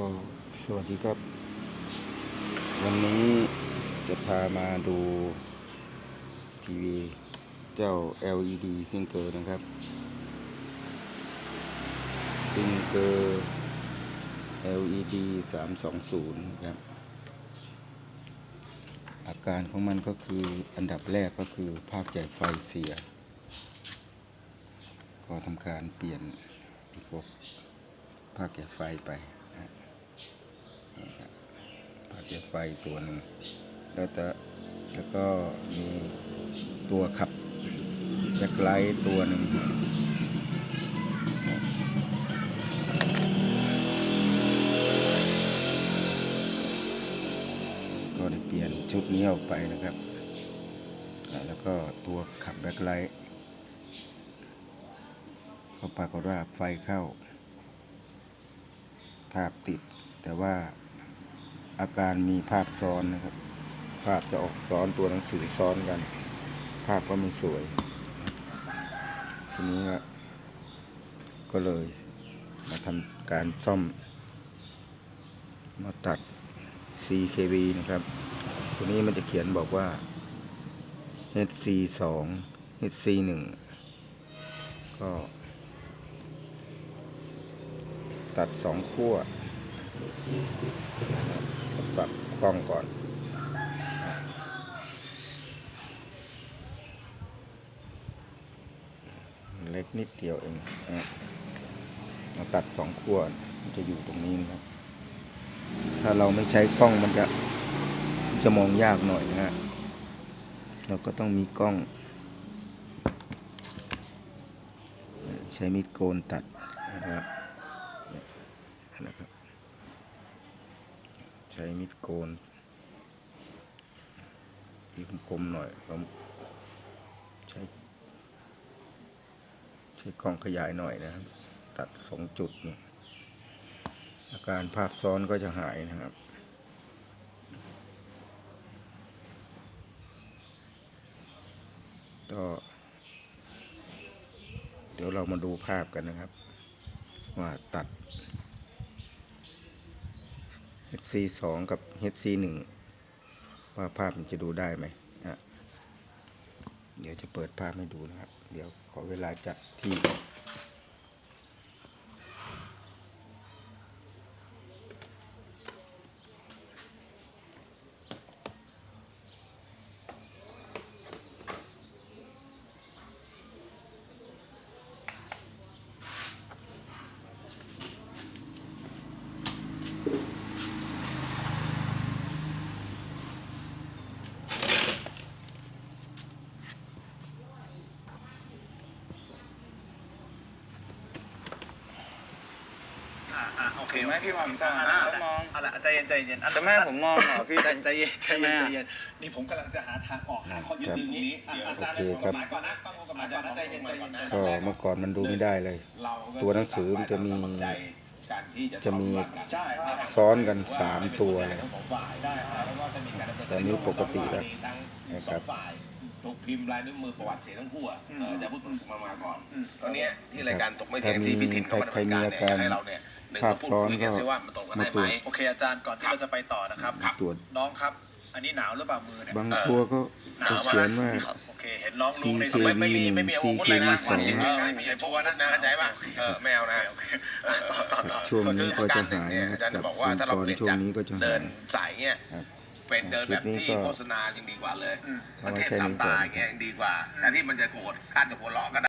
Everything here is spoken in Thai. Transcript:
ก็สวัสดีครับ วันนี้จะพามาดูทีวีเจ้า LED ซิงเกอร์นะครับ ซิงเกอร์ LED 320 ครับ อาการของมันก็คืออันดับแรกก็คือภาคใหญ่ไฟเสีย ก็ทำการเปลี่ยนไอ้พวกภาคใหญ่ไฟไป นี่ครับภาคเจ็ดไฟตัวหนึ่งแล้วแต่แล้วก็มีตัวขับแบ็คไลท์ตัวหนึ่งก็ได้เปลี่ยนชุดนี้ออกไปนะครับ แล้วก็ตัวขับแบ็คไลท์ก็ปรากฏว่าไฟเข้า ภาพติดแต่ว่า อาการมีภาพซ้อนนะครับ ภาพจะออกซ้อนตัวหนังสือซ้อนกัน ภาพก็ไม่สวย ทีนี้ก็เลยมาทำการซ่อม มาตัด CKV นะครับ ตัวนี้มันจะเขียนบอกว่า HC 2 HC 1ก็ ตัดสองขั้ว ปรับกล้องก่อนเล็กนิดเดียวเองนะเราตัดสองขั้วมันจะอยู่ตรงนี้นะครับ ถ้าเราไม่ใช้กล้องมันจะจะมองยากหน่อยนะฮะเราก็ต้องมีกล้อง ใช้มีดโกนตัดนะครับนะครับ ใช้มีดโกนที่คมๆหน่อยก็ใช้ ใช้กล้องขยายหน่อยนะครับ ตัดสองจุดนี่อาการภาพซ้อนก็จะหายนะครับก็เดี๋ยวเรามาดูภาพกันนะครับ ว่าตัด HC 2กับ HC 1ว่าภาพมันจะดูได้ไหมนะเดี๋ยวจะเปิดภาพให้ดูนะครับ เดี๋ยวขอเวลาจัดที่าอ่าโอเคไหมพี่ผมต้องอ่าอ่าแล้วมองเอาละใจเย็นใจเย็นอันจะแม่ผมมองเหรอพี่ใจใจเย็นใจเย็นใช่ไหมใจเย็นนี่ผมกำลังจะหาทางออกหาข้อยืนตรงนี้อะอาจารย์โอเคให้ผมครับกฎหมายก่อนนะต้องกฎหมายก่อนนะใจเย็นใจเย็นใจเย็นก็เมื่อก่อนมันดูไม่ได้เลยเราก็ตัวหนังสือมันจะมีการที่จะมีใช่ซ้อนกันสามตัวเลยทั้งสองฝ่ายได้ครับแล้วก็จะมีการดำเนินตอนนี้ปกติแล้วทั้งนะครับสองฝ่ายถูกพิมพ์ลายนิ้วมือประวัติเสียทั้งคู่อะเออจะพูดถึงมามาก่อนตอนเนี้ยที่รายการตกไม่แทถ้านมีที่พี่ถิ่นเข้ามาใครดำเนินมีการอาเนี่ยการให้เราเนี่ย หนึ่งภาพมาพูดซ้อนคุยกันก็ซิว่ามันตรงกันมาได้ตรไหมวจ โอเคอาจารย์ก่อนที่เราจะไปต่อนะครับ ตรวจน้องครับ อันนี้หนาวหรือเปล่ามือเนี่ยบางตัวก็ก็เขียนว่า โอเค เห็นน้องลุงใน CKV ไม่ไม่มีไม่มีอาวุธเลยนะ CKV สองเออไม่มีไอ้พวกนั้นนะเข้าใจป่ะเออไม่เอานะโอเคต่อต่อต่อช่วงนี้ก็จะคือหายเนี่ยนะอาจารย์จัจะบบอกว่าถ้าเราวงจรเปลี่ยนช่วจางกนี้ก็จะเดิหายนสายเนี่ยครับเป็นเดินแบบคลิปนี้ที่ก็โฆษณายังดีกว่าเลยอืมประเทศเอาไว้แค่นี้สามตาก่อนอย่างเงี้ยยังดีกว่าแต่ที่มันจะโกรธคาดจะหัวเราะกัน